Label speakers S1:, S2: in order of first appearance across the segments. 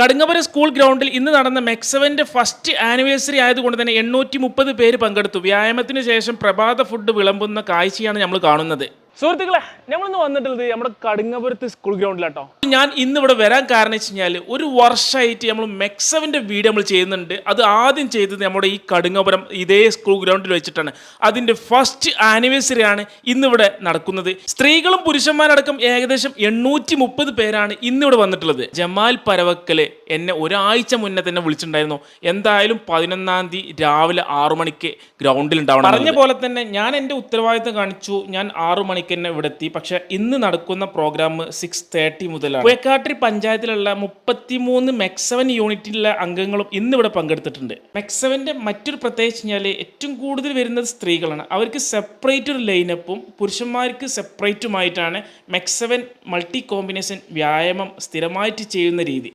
S1: Kadungapuram school ഗ്രൗണ്ടിൽ ഇന്ന് നടന്ന മെക്സവന്റെ ഫസ്റ്റ് ആനിവേഴ്സറി ആയതുകൊണ്ട് തന്നെ എണ്ണൂറ്റി മുപ്പത് പേര് പങ്കെടുത്തു. വ്യായാമത്തിന് ശേഷം പ്രഭാത ഫുഡ് വിളമ്പുന്ന കാഴ്ചയാണ് നമ്മൾ കാണുന്നത്. സുഹൃത്തുക്കളെ നമ്മളിന്ന് വന്നിട്ടുള്ളത് നമ്മുടെ കടുങ്ങപുരത്ത് സ്കൂൾ ഗ്രൗണ്ടിലാട്ടോ ഞാൻ ഇന്ന് ഇവിടെ വരാൻ കാരണം വെച്ച് കഴിഞ്ഞാൽ ഒരു വർഷമായിട്ട് നമ്മൾ മെക്സവിന്റെ വീഡിയോ നമ്മൾ ചെയ്യുന്നുണ്ട്. അത് ആദ്യം ചെയ്തത് നമ്മുടെ ഈ കടുങ്ങപുരം ഇതേ സ്കൂൾ ഗ്രൗണ്ടിൽ വെച്ചിട്ടാണ്. അതിന്റെ ഫസ്റ്റ് ആനിവേഴ്സറി ആണ് ഇന്നിവിടെ നടക്കുന്നത്. സ്ത്രീകളും പുരുഷന്മാരടക്കം ഏകദേശം എണ്ണൂറ്റി മുപ്പത് പേരാണ് ഇന്നിവിടെ വന്നിട്ടുള്ളത്. ജമാൽ പരവക്കൽ എന്നെ ഒരാഴ്ച മുന്നേ തന്നെ വിളിച്ചിട്ടുണ്ടായിരുന്നു. എന്തായാലും പതിനൊന്നാം തീയതി രാവിലെ ആറു മണിക്ക് ഗ്രൗണ്ടിൽ ഉണ്ടാവണം പറഞ്ഞ പോലെ തന്നെ ഞാൻ എന്റെ ഉത്തരവാദിത്തം കാണിച്ചു. ഞാൻ ആറു മണിക്ക് തന്നെ ഇവിടെ എത്തി പക്ഷെ ഇന്ന് നടക്കുന്ന പ്രോഗ്രാം സിക്സ് തേർട്ടി മുതലാണ്. കുയക്കാട്ടിരി പഞ്ചായത്തിലുള്ള മുപ്പത്തിമൂന്ന് മെക്സവൻ യൂണിറ്റിലെ അംഗങ്ങളും ഇന്ന് ഇവിടെ പങ്കെടുത്തിട്ടുണ്ട്. മെക്സവന്റെ മറ്റൊരു പ്രത്യേകിച്ച് കഴിഞ്ഞാൽ ഏറ്റവും കൂടുതൽ വരുന്നത് സ്ത്രീകളാണ്. അവർക്ക് സെപ്പറേറ്റ് ഒരു ലൈനപ്പും പുരുഷന്മാർക്ക് സെപ്പറേറ്റുമായിട്ടാണ് മെക്സവൻ മൾട്ടി കോമ്പിനേഷൻ വ്യായാമം സ്ഥിരമായിട്ട് ചെയ്യുന്ന രീതി.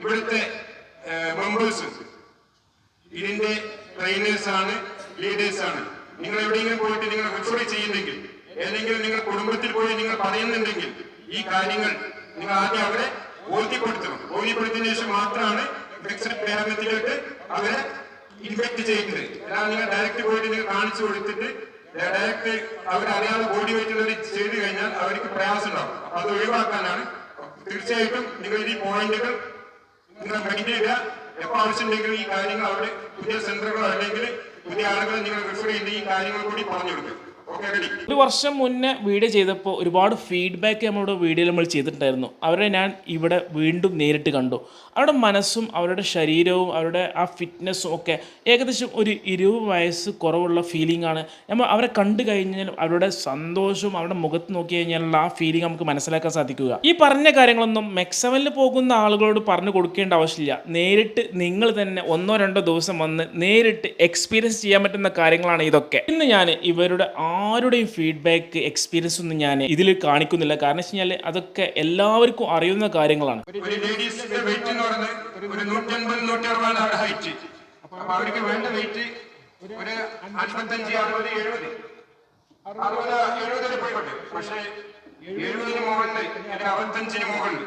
S2: ഇവിടുത്തെ മെമ്പേഴ്സ് ഇതിന്റെ ലീഡേഴ്സ് ആണ് നിങ്ങൾ എവിടെയെങ്കിലും പോയിട്ട് നിങ്ങൾ റിഫർ ചെയ്യുന്നെങ്കിൽ ഏതെങ്കിലും നിങ്ങൾ കുടുംബത്തിൽ പോയി നിങ്ങൾ പറയുന്നുണ്ടെങ്കിൽ ഈ കാര്യങ്ങൾ നിങ്ങൾ ആദ്യം അവരെ ബോധ്യപ്പെടുത്തണം. ബോധ്യപ്പെടുത്തിയതിനു ശേഷം മാത്രമാണ് വ്യായാമത്തിലേക്ക് അവരെ ഇൻഫെക്ട് ചെയ്യുന്നത്. അല്ലാതെ നിങ്ങൾ ഡയറക്റ്റ് പോയിട്ട് നിങ്ങൾ കാണിച്ചു കൊടുത്തിട്ട് ഡയറക്റ്റ് അവരറിയാതെ ബോഡി വെയിറ്റുള്ളവർ ചെയ്തു കഴിഞ്ഞാൽ അവർക്ക് പ്രയാസം ഉണ്ടാവും അത് ഒഴിവാക്കാനാണ്. തീർച്ചയായിട്ടും നിങ്ങൾ ഈ പോയിന്റുകൾ നിങ്ങൾ മെയിന്റെയിൻ ചെയ്യുക. എപ്പോൾ ആവശ്യമുണ്ടെങ്കിലും ഈ കാര്യങ്ങൾ അവിടെ പുതിയ സെന്ററുകളോ അല്ലെങ്കിൽ പുതിയ ആളുകൾ നിങ്ങൾ റിഫർ ചെയ്യേണ്ട ഈ കാര്യങ്ങൾ കൂടി പറഞ്ഞു കൊടുക്കുക.
S1: ഒരു വർഷം മുന്നേ വീഡിയോ ചെയ്തപ്പോൾ ഒരുപാട് ഫീഡ്ബാക്ക് നമ്മളുടെ വീഡിയോയിൽ നമ്മൾ ചെയ്തിട്ടുണ്ടായിരുന്നു. അവരെ ഞാൻ ഇവിടെ വീണ്ടും നേരിട്ട് കണ്ടു. അവരുടെ മനസ്സും അവരുടെ ശരീരവും അവരുടെ ആ ഫിറ്റ്നസ്സും ഒക്കെ ഏകദേശം ഒരു ഇരുപത് വയസ്സ് കുറവുള്ള ഫീലിംഗ് ആണ്. നമ്മൾ അവരെ കണ്ടു കഴിഞ്ഞാൽ അവരുടെ സന്തോഷവും അവരുടെ മുഖത്ത് നോക്കി കഴിഞ്ഞാലുള്ള ആ ഫീലിംഗ് നമുക്ക് മനസ്സിലാക്കാൻ സാധിക്കുക. ഈ പറഞ്ഞ കാര്യങ്ങളൊന്നും മെക്സവനിൽ പോകുന്ന ആളുകളോട് പറഞ്ഞു കൊടുക്കേണ്ട ആവശ്യമില്ല. നേരിട്ട് നിങ്ങൾ തന്നെ ഒന്നോ രണ്ടോ ദിവസം വന്ന് നേരിട്ട് എക്സ്പീരിയൻസ് ചെയ്യാൻ പറ്റുന്ന കാര്യങ്ങളാണ് ഇതൊക്കെ. ഇന്ന് ഞാൻ ഇവരുടെ ആരുടെയും ഫീഡ്ബാക്ക് എക്സ്പീരിയൻസ് ഒന്നും ഞാൻ ഇതിൽ കാണിക്കുന്നില്ല. കാരണം വെച്ച് കഴിഞ്ഞാൽ അതൊക്കെ എല്ലാവർക്കും അറിയുന്ന കാര്യങ്ങളാണ്.
S2: അവർക്ക് വേണ്ട ഒരു പക്ഷേ എഴുപതിന് മുകളിൽ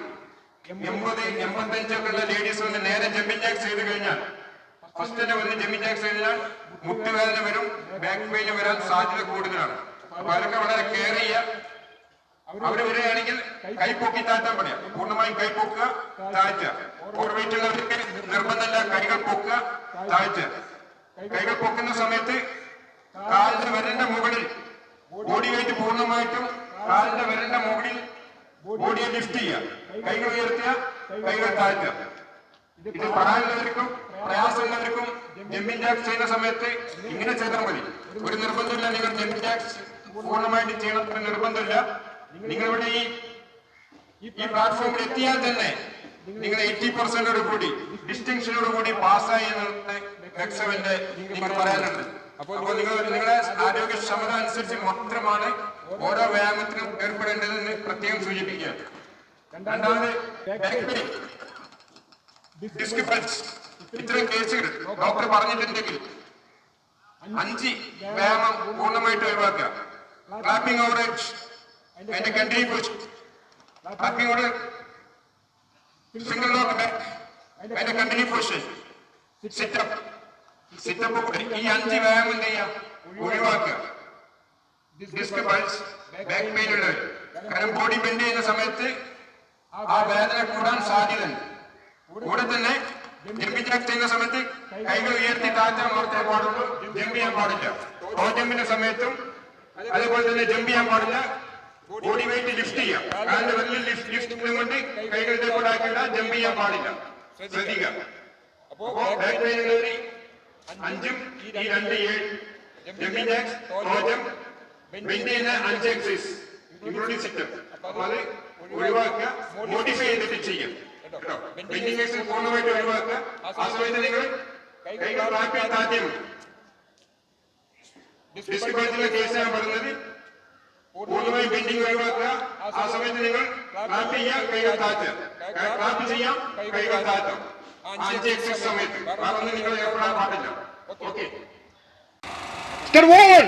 S2: എൺപത് എൺപത്തഞ്ചൊക്കെ ഉള്ള ലേഡീസ് വന്ന് നേരെ ജമ്പിങ് ജാക്സ് ചെയ്ത് കഴിഞ്ഞാൽ ഫസ്റ്റ് വന്ന് ജമ്പിങ് ജാക്സ് കഴിഞ്ഞാൽ മുട്ടുവേദന വരും ബാക്ക് പെയിൻ വരാൻ സാധ്യത കൂടുതലാണ്. അപ്പൊ അതൊക്കെ വളരെ കെയർ ചെയ്യുക. അവർ വരികയാണെങ്കിൽ കൈപ്പൊക്കി പൊക്കി താഴ്ത്താൻ പറയാം. പൂർണമായും കൈപ്പൊക്കുക താഴ്ച ഉള്ളവർക്ക് നിർബന്ധമല്ല കൈകൾ പൊക്കുക താഴ്ച കൈകൾ പൊക്കുന്ന സമയത്ത് കാലിന്റെ വിരലിന്റെ മുകളിൽ ബോഡി വെയിറ്റ് പൂർണമായിട്ടും കാലിന്റെ വിരലിന്റെ മുകളിൽ ബോഡിയെ ലിഫ്റ്റ് ചെയ്യുക. കൈകൾ ഉയർത്തുക കൈകൾ താഴ്ത്തുക. ഇത് പറയാനുള്ളവർക്കും പ്രയാസമുള്ളവർക്കും ജമ്മിൻ ടാക്സ് ചെയ്യുന്ന സമയത്ത് ഇങ്ങനെ ചെയ്താൽ മതി. ഒരു നിർബന്ധമില്ല നിങ്ങൾ ജമ്മിൻ ടാക്സ് പൂർണമായിട്ട് ചെയ്യണത്ര നിർബന്ധമില്ല. നിങ്ങളിവിടെ ഈ ഈ പ്ലാറ്റ്ഫോമിൽ എത്തിയാൽ തന്നെ നിങ്ങൾ എയ്റ്റി പെർസെന്റോട് കൂടി ഡിസ്റ്റിങ്ഷനോട് കൂടി പാസ്സായി എന്നുള്ള എക്സവന്റെ നിങ്ങൾ പറയാനുണ്ട്. അപ്പോൾ നിങ്ങൾ നിങ്ങളുടെ ആരോഗ്യക്ഷമത അനുസരിച്ച് മാത്രമാണ് ഓരോ വ്യായാമത്തിനും ഏർപ്പെടേണ്ടതെന്ന് പ്രത്യേകം സൂചിപ്പിക്കുക. രണ്ടാമത് ഡിസ്ക് പൾസ് ഇത്തരം കേസുകൾ ഡോക്ടർ പറഞ്ഞിട്ടുണ്ടെങ്കിൽ അഞ്ച് വ്യായാമം പൂർണമായിട്ട് ഒഴിവാക്കുക. ക്ലാപ്പിംഗ് ഓവറേജ് അതിന്റെ continue position clapping over single lock back എന്റെ കണ്ടിന്യൂ പൊസിഷൻ സിറ്റപ്പ് സിറ്റപ്പ് ഈ അഞ്ച് വ്യായാമം ചെയ്യാം ഒഴിവാക്കുക. ഡിസ്ക് പൾസ് ബാക്ക് പെയിൻ ഉള്ളവർ കാരണം ബോഡി ബെൻഡ് ചെയ്യുന്ന സമയത്ത് ആ വേദന കൂടാൻ സാധ്യതയുണ്ട്. കൂടെ തന്നെ ജമ്പിങ് ജാക്ക് ചെയ്യുന്ന സമയത്ത് കൈകൾ ഉയർത്തി താഴ്ത്താൻ മാത്രമേ പാടുള്ളൂ ജമ്പ് ചെയ്യാൻ പാടില്ല. ഓ ജമ്പിന്റെ സമയത്തും അതേപോലെ തന്നെ ജമ്പ് ചെയ്യാൻ പാടില്ല. ബോഡി വെയിറ്റ് ലിഫ്റ്റ് ചെയ്യാം. കാലിന്റെ വലിയ ലിഫ്റ്റ് ലിഫ്റ്റ് കൊണ്ട് കൈകൾ ഇതേപോലെ ആക്കില്ല ജമ്പ് ചെയ്യാൻ പാടില്ല. ശ്രദ്ധിക്കുക. അപ്പോ ബാക്ക് അഞ്ചും ഈ രണ്ട് ഏഴ്. ജമ്പിങ് ജാക്സ് ഓജം ബെൻഡ് ചെയ്യുന്ന അഞ്ച് എക്സസൈസ് ഇൻക്ലൂഡിംഗ് സിറ്റപ്പ് അപ്പൊ അത് ഒഴിവാക്കുക മോഡിഫൈ ചെയ്തിട്ട് ചെയ്യാം. കേട്ടോ. ബെൻഡിങ് എക്സസൈസ് പൂർണമായിട്ട് ഒഴിവാക്കുക ആ സമയത്ത് നിങ്ങൾ കൈകൾ ക്ലാപ്പ് ചെയ്ത് ആദ്യം ഡിസ്ക് പൾസിലെ കേസ് ഞാൻ പറഞ്ഞത് പൂർണമായും ബെൻഡിങ് ഒഴിവാക്കുക ആ സമയത്ത് നിങ്ങൾ ക്ലാപ്പ് ചെയ്യാം കൈകൾ താഴ്ത്തുക ക്ലാപ്പ് ചെയ്യാം കൈകൾ താഴ്ത്താം അഞ്ച് എക്സസൈസ് സമയത്ത്. വേറെ ഒന്നും നിങ്ങൾ ഏർപ്പെടാൻ പാടില്ല. ഓക്കെ.
S3: Get one.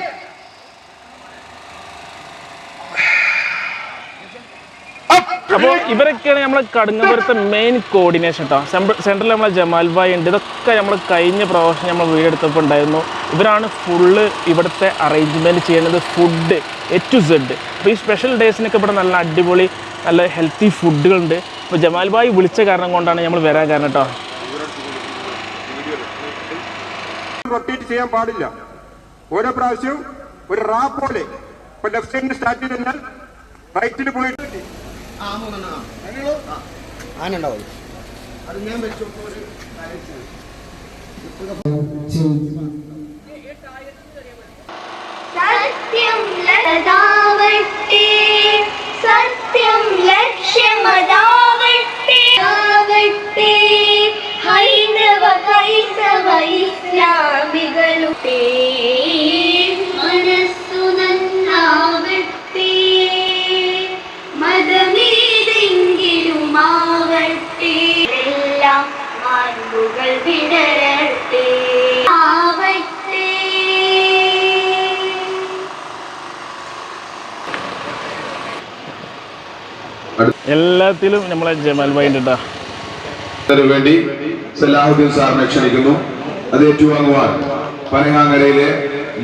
S1: അപ്പോൾ ഇവരൊക്കെയാണ് നമ്മളെ കടുങ്ങപുരത്തെ മെയിൻ കോർഡിനേഷൻ കേട്ടോ സെൻട്രൽ നമ്മളെ ജമാൽ ഭായ് ഉണ്ട്. ഇതൊക്കെ നമ്മൾ കഴിഞ്ഞ പ്രാവശ്യം നമ്മൾ വീടെടുത്തപ്പോൾ ഉണ്ടായിരുന്നു. ഇവരാണ് ഫുള്ള് ഇവിടുത്തെ അറേഞ്ച്മെന്റ് ചെയ്യുന്നത് ഫുഡ് എ ടു സെഡ് അപ്പോൾ ഈ സ്പെഷ്യൽ ഡേയ്സിനൊക്കെ ഇവിടെ നല്ല അടിപൊളി നല്ല ഹെൽത്തി ഫുഡുകളുണ്ട് അപ്പോൾ ജമാൽ ഭായ് വിളിച്ച കാരണം കൊണ്ടാണ് നമ്മൾ വരാൻ കാരണം കേട്ടോ
S2: റൊട്ടേറ്റ് ചെയ്യാൻ പാടില്ല. ഓരോ പ്രാവശ്യവും ഒരു റാ പോലെ. ഇപ്പൊ ലെഫ്റ്റ് സൈഡിൽ സ്റ്റാർട്ട് ചെയ്ത് കഴിഞ്ഞാൽ റൈറ്റിൽ പോയിട്ട്
S4: സത്യം ലതാവട്ടെ സത്യം ലക്ഷ്യമതാവട്ടെ ആവട്ടെ ഹൈന്ദവ ക്രൈസ്തവ
S1: എല്ലാത്തിലും നമ്മളെ ജമാൽ ഉണ്ട്
S5: വേണ്ടി സലാഹുദ്ദീൻ സാറിനെ ക്ഷണിക്കുന്നു. അത് ഏറ്റുവാങ്ങുവാൻ പനങ്ങാങ്ങരയിലെ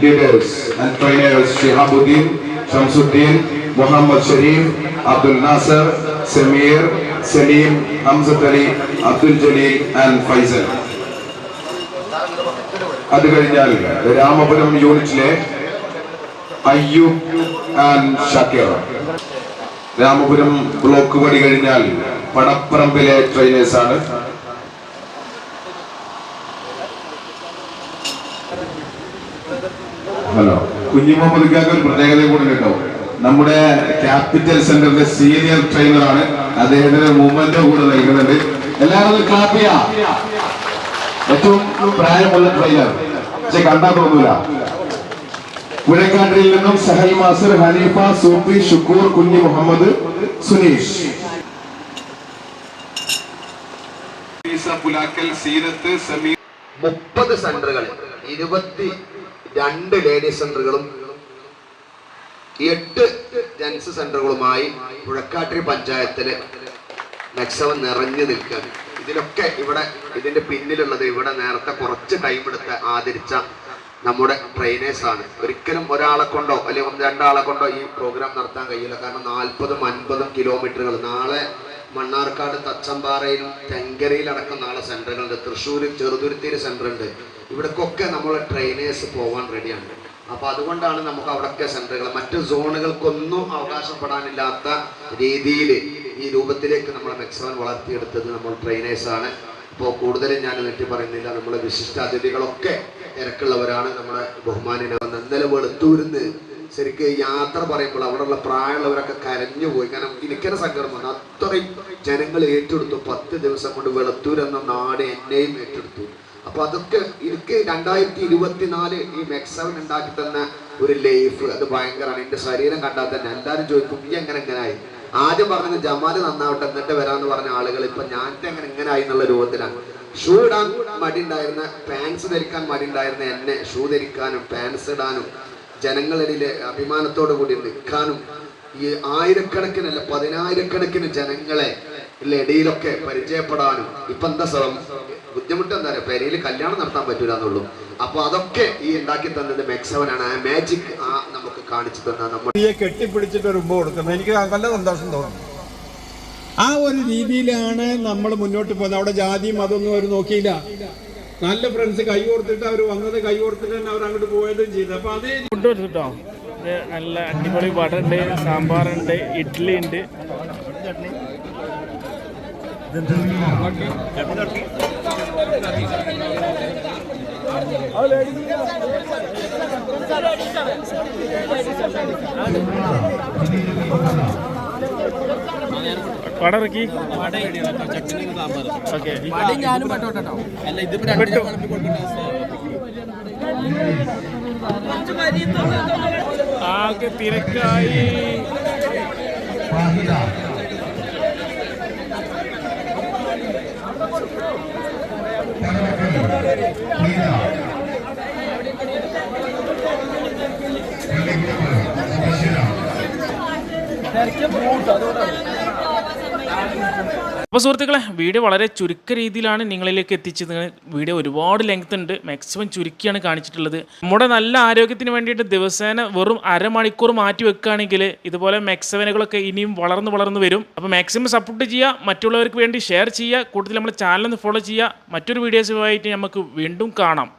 S5: leaders and trainers Shihabuddin Shamsuddin Muhammad Sharif Abdul Nasar Sameer Saleem Hamsath Ali Abdul Jaleel and Faisal. അത് കഴിഞ്ഞാൽ രാമപുരം യൂണിറ്റിലെ അയ്യൂബ് ആൻഡ് ഷക്കീർ. രാമപുരം ബ്ലോക്ക് വഴി കഴിഞ്ഞാൽ പടപ്പറമ്പിലെ ട്രെയിനേഴ്സ് ആണ്. ഹലോ. കുഞ്ഞി മുഹമ്മദ് ഒരു പ്രത്യേകത കൂടി കേട്ടോ. നമ്മുടെ ക്യാപിറ്റൽ സെന്ററിന്റെ സീനിയർ ട്രെയിനറാണ് ആണ്. അദ്ദേഹത്തിന് മൂവ്മെന്റ് കൂടെ നൽകുന്നുണ്ട്. എല്ലാവരും ക്ലാപ്പ് ഏറ്റവും പ്രായമുള്ള ട്രെയിനർ പക്ഷെ കണ്ടാ തോന്നൂല. പുഴക്കാട്ടിൽ നിന്നും സഹൽ മാസർ ഹനീഫ സൂഫി ഷുക്കൂർ കുഞ്ഞി മുഹമ്മദ് സുനീഷ്. പുലാക്കൽ സീനത്ത് സമീർ.
S6: മുപ്പത് സെന്ററുകൾ ഇരുപത്തി രണ്ട് ലേഡീസ് സെന്ററുകളും എട്ട് ജെൻസ് സെന്ററുകളുമായി പുഴക്കാട്ടിരി പഞ്ചായത്തിൽ നക്ഷവം നിറഞ്ഞു നിൽക്കുക ഇതിലൊക്കെ ഇവിടെ ഇതിന്റെ പിന്നിലുള്ളത് ഇവിടെ നേരത്തെ കുറച്ച് ടൈം എടുത്ത് ആദരിച്ച നമ്മുടെ ട്രെയിനേഴ്സ് ആണ്. ഒരിക്കലും ഒരാളെ കൊണ്ടോ അല്ലെങ്കിൽ ഒന്ന് രണ്ടാളെ കൊണ്ടോ ഈ പ്രോഗ്രാം നടത്താൻ കഴിയില്ല. കാരണം നാൽപ്പതും അൻപതും കിലോമീറ്ററുകൾ നാളെ മണ്ണാർക്കാട് തച്ചമ്പാറയിലും തെങ്കരയിലടക്കം നാളെ സെന്ററുകളുണ്ട് തൃശ്ശൂരിൽ ചെറുതുരുത്തിയിൽ സെന്റർ ഉണ്ട്. ഇവിടേക്കൊക്കെ നമ്മൾ ട്രെയിനേഴ്സ് പോകാൻ റെഡിയാണ് അപ്പോൾ അതുകൊണ്ടാണ് നമുക്ക് അവിടൊക്കെ സെന്ററുകൾ മറ്റ് സോണുകൾക്കൊന്നും അവകാശപ്പെടാനില്ലാത്ത രീതിയിൽ ഈ രൂപത്തിലേക്ക് നമ്മൾ മെക്സവൻ വളർത്തിയെടുത്തത് നമ്മൾ ട്രെയിനേഴ്സാണ് ഇപ്പോൾ കൂടുതലും ഞാൻ നെറ്റി പറയുന്നില്ല. നമ്മളെ വിശിഷ്ട അതിഥികളൊക്കെ തിരക്കുള്ളവരാണ് നമ്മളെ ബഹുമാനിനെ വന്ന്. ഇന്നലെ വെളുത്തൂരിന്ന് ശരിക്ക് യാത്ര പറയുമ്പോൾ അവിടെയുള്ള പ്രായമുള്ളവരൊക്കെ കരഞ്ഞു പോയി. കാരണം ഇരിക്കുന്ന സങ്കടമാണ് അത്രയും ജനങ്ങൾ ഏറ്റെടുത്തു. പത്ത് ദിവസം കൊണ്ട് വെളുത്തൂർ എന്ന നാട് എന്നെയും ഏറ്റെടുത്തു. അപ്പൊ അതൊക്കെ എനിക്ക് രണ്ടായിരത്തി ഇരുപത്തിനാല് ഈ മെക്സവൻ ഉണ്ടാക്കി തന്ന ഒരു ലൈഫ് അത് ഭയങ്കരമാണ്. എന്റെ ശരീരം കണ്ടാൽ തന്നെ എല്ലാവരും ചോദിക്കും ഈ എങ്ങനെ എങ്ങനെയായി ആദ്യം പറഞ്ഞത് ജമാൽ നന്നാവട്ടെ എന്നിട്ട് വരാന്ന് പറഞ്ഞ ആളുകൾ ഇപ്പൊ ഞാൻ എങ്ങനെ ഇങ്ങനെയായി എന്നുള്ള രൂപത്തിലാണ്. ഷൂ ഇടാൻ മടി ഉണ്ടായിരുന്ന പാൻസ് ധരിക്കാൻ മടി ഉണ്ടായിരുന്ന എന്നെ ഷൂ ധരിക്കാനും പാൻസ് ഇടാനും ജനങ്ങളിലെ അഭിമാനത്തോടു കൂടി നിൽക്കാനും ഈ ആയിരക്കണക്കിനല്ല പതിനായിരക്കണക്കിന് ജനങ്ങളെ ഇടയിലൊക്കെ പരിചയപ്പെടാനും ഇപ്പൊ എന്താ സ്ഥലം ബുദ്ധിമുട്ട് എന്താ പറയുക പെരയിൽ കല്യാണം നടത്താൻ പറ്റൂല എന്നുള്ളൂ അപ്പൊ അതൊക്കെ ഈ ഉണ്ടാക്കി തന്നത് മെക്സവനാണ് ആ മാജിക് ആ നമുക്ക് കാണിച്ചു തന്ന നമ്മൾ
S3: കെട്ടിപ്പിടിച്ചിട്ട് ഒരു എനിക്ക് നല്ല സന്തോഷം തോന്നുന്നു. ആ ഒരു രീതിയിലാണ് നമ്മൾ മുന്നോട്ട് പോകുന്നത്. അവിടെ ജാതിയും അതൊന്നും അവർ നോക്കിയില്ല. നല്ല ഫ്രണ്ട്സ് കൈ കൊടുത്തിട്ട് അവർ വന്നത് കൈ കൊടുത്തിട്ട് തന്നെ അവർ അങ്ങോട്ട് പോയതും ചെയ്തു. അപ്പൊ അതേ
S1: ഫുഡ് എടുത്തിട്ടോ നല്ല അടിപൊളി വട ഉണ്ട് സാമ്പാറുണ്ട് ഇഡ്ഡലി ഉണ്ട്. വട ഇറക്കി ഓക്കെ വിട്ടു ആകെ തിരക്കായി അപ്പോൾ സുഹൃത്തുക്കളെ വീഡിയോ വളരെ ചുരുക്ക രീതിയിലാണ് നിങ്ങളിലേക്ക് എത്തിച്ചത്. വീഡിയോ ഒരുപാട് ലെങ്ത് ഉണ്ട്. മാക്സിമം ചുരുക്കിയാണ് കാണിച്ചിട്ടുള്ളത്. നമ്മുടെ നല്ല ആരോഗ്യത്തിന് വേണ്ടിയിട്ട് ദിവസേന വെറും അരമണിക്കൂർ മാറ്റി വെക്കുകയാണെങ്കിൽ ഇതുപോലെ മെക്സവനുകളൊക്കെ ഇനിയും വളർന്ന് വളർന്ന് വരും. അപ്പോൾ മാക്സിമം സപ്പോർട്ട് ചെയ്യുക മറ്റുള്ളവർക്ക് വേണ്ടി ഷെയർ ചെയ്യുക കൂടുതൽ നമ്മുടെ ചാനൽ ഒന്ന് ഫോളോ ചെയ്യുക. മറ്റൊരു വീഡിയോസുമായിട്ട് നമുക്ക് വീണ്ടും കാണാം.